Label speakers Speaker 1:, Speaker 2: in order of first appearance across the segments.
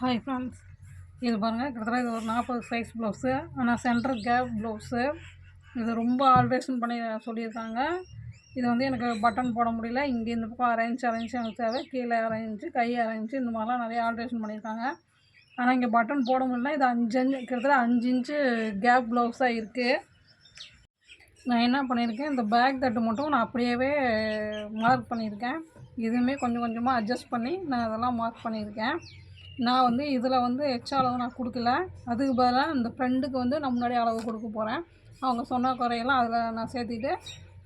Speaker 1: Hi friends இது பாருங்கள் கிட்டத்தட்ட இது ஒரு நாற்பது சைஸ் ப்ளவுஸு ஆனால் சென்டர் கேப் ப்ளவுஸு இது ரொம்ப ஆல்ட்ரேஷன் பண்ணி சொல்லியிருக்காங்க. இது வந்து எனக்கு பட்டன் போட முடியல. இங்கே இந்த பக்கம் அரேஞ்ச் அரேஞ்ச் எனக்கு தேவை. கீழே அரேஞ்சு கை அரேஞ்சு இந்த மாதிரிலாம் நிறைய ஆல்ட்ரேஷன் பண்ணியிருக்காங்க. ஆனால் இங்கே பட்டன் போட முடியல இது அஞ்சு அஞ்சு கிட்டத்தட்ட அஞ்சு இன்ச்சு கேப் ப்ளவுஸாக இருக்குது நான் என்ன பண்ணியிருக்கேன் இந்த பேக் தட்டு மட்டும் நான் அப்படியே மார்க் பண்ணியிருக்கேன். இதுவுமே கொஞ்சம் கொஞ்சமாக அட்ஜஸ்ட் பண்ணி நான் அதெல்லாம் மார்க் பண்ணியிருக்கேன். நான் வந்து இதில் வந்து எக்ஸ்ட்ரா அளவு நான் கொடுக்கல. அதுக்கு பதிலாக இந்த ஃப்ரெண்டுக்கு வந்து நான் முன்னாடி அளவு கொடுக்க போகிறேன் அவங்க சொன்ன குறையெல்லாம் அதில் நான் சேர்த்திட்டு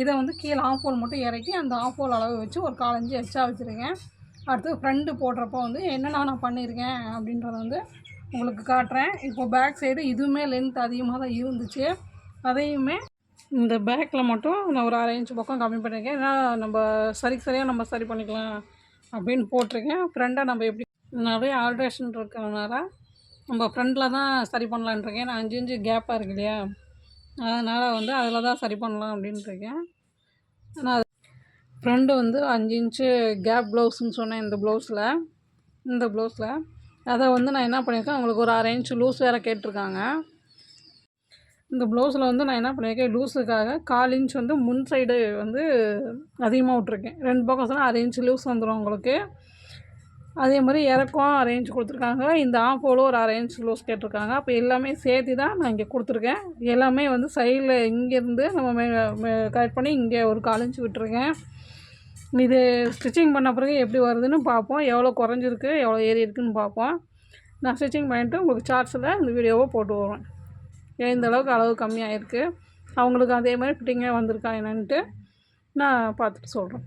Speaker 1: இதை வந்து கீழே ஆஃப் ஹோல் மட்டும் இறக்கி அந்த ஆஃப் ஹோல் அளவு வச்சு ஒரு காலஞ்சு எக்ஸ்ட்ரா வச்சுருக்கேன். அடுத்து ஃப்ரெண்டு போடுறப்போ வந்து என்னென்ன நான் பண்ணியிருக்கேன் அப்படின்றத வந்து உங்களுக்கு காட்டுறேன். இப்போ பேக் சைடு இதுவுமே லென்த் அதிகமாக தான் இருந்துச்சு. அதையுமே இந்த பேக்கில் மட்டும் நான் ஒரு அரை இன்ச் பக்கம் கம்மி பண்ணியிருக்கேன். ஏன்னா நம்ம சரிக்கு சரியாக நம்ம சரி பண்ணிக்கலாம் அப்படின்னு போட்டிருக்கேன். ஃப்ரெண்டை நம்ம எப்படி நிறைய ஆல்ட்ரேஷன் இருக்கிறதுனால நம்ம ஃப்ரெண்டில் தான் சரி பண்ணலான்னு இருக்கேன். நான் அஞ்சு இன்ச்சு கேப்பாக இருக்கு இல்லையா? அதனால் வந்து அதில் தான் சரி பண்ணலாம் அப்படின்ட்டு இருக்கேன். ஆனால் ஃப்ரெண்டு வந்து அஞ்சு இன்ச்சு கேப் ப்ளவுஸ்ன்னு சொன்னேன் இந்த ப்ளவுஸில் இந்த ப்ளவுஸில் அதை வந்து நான் என்ன பண்ணியிருக்கேன் அவங்களுக்கு ஒரு அரை இன்ச்சு லூஸ் வேறு கேட்டிருக்காங்க. இந்த ப்ளவுஸில் வந்து நான் என்ன பண்ணியிருக்கேன் லூஸுக்காக கால் இன்ச் வந்து முன் சைடு வந்து அதிகமாக விட்ருக்கேன் ரெண்டு பக்கம் சொன்னால் அரை இன்ச்சு லூஸ் வந்துடும் உங்களுக்கு. அதே மாதிரி இறக்கம் அரேஞ்ச் கொடுத்துருக்காங்க. இந்த ஆஃபோலும் ஒரு அரேஞ்ச் லூஸ் கேட்டிருக்காங்க. அப்போ எல்லாமே சேர்த்து தான் நான் இங்கே கொடுத்துருக்கேன். எல்லாமே வந்து சைடில் இங்கேருந்து நம்ம மே கரெக்ட் பண்ணி இங்கே ஒரு காலஞ்சு விட்டுருக்கேன் இது ஸ்டிச்சிங் பண்ண பிறகு எப்படி வருதுன்னு பார்ப்போம். எவ்வளோ குறைஞ்சிருக்கு எவ்வளோ ஏறி இருக்குன்னு பார்ப்போம். நான் ஸ்டிச்சிங் பண்ணிவிட்டு உங்களுக்கு சார்ட்ஸில் இந்த வீடியோவை போட்டு வருவேன் எந்த அளவுக்கு அளவு கம்மியாக இருக்குது அவங்களுக்கு அதே மாதிரி ஃபிட்டிங்காக வந்திருக்கா என்னன்ட்டு நான் பார்த்துட்டு சொல்கிறேன்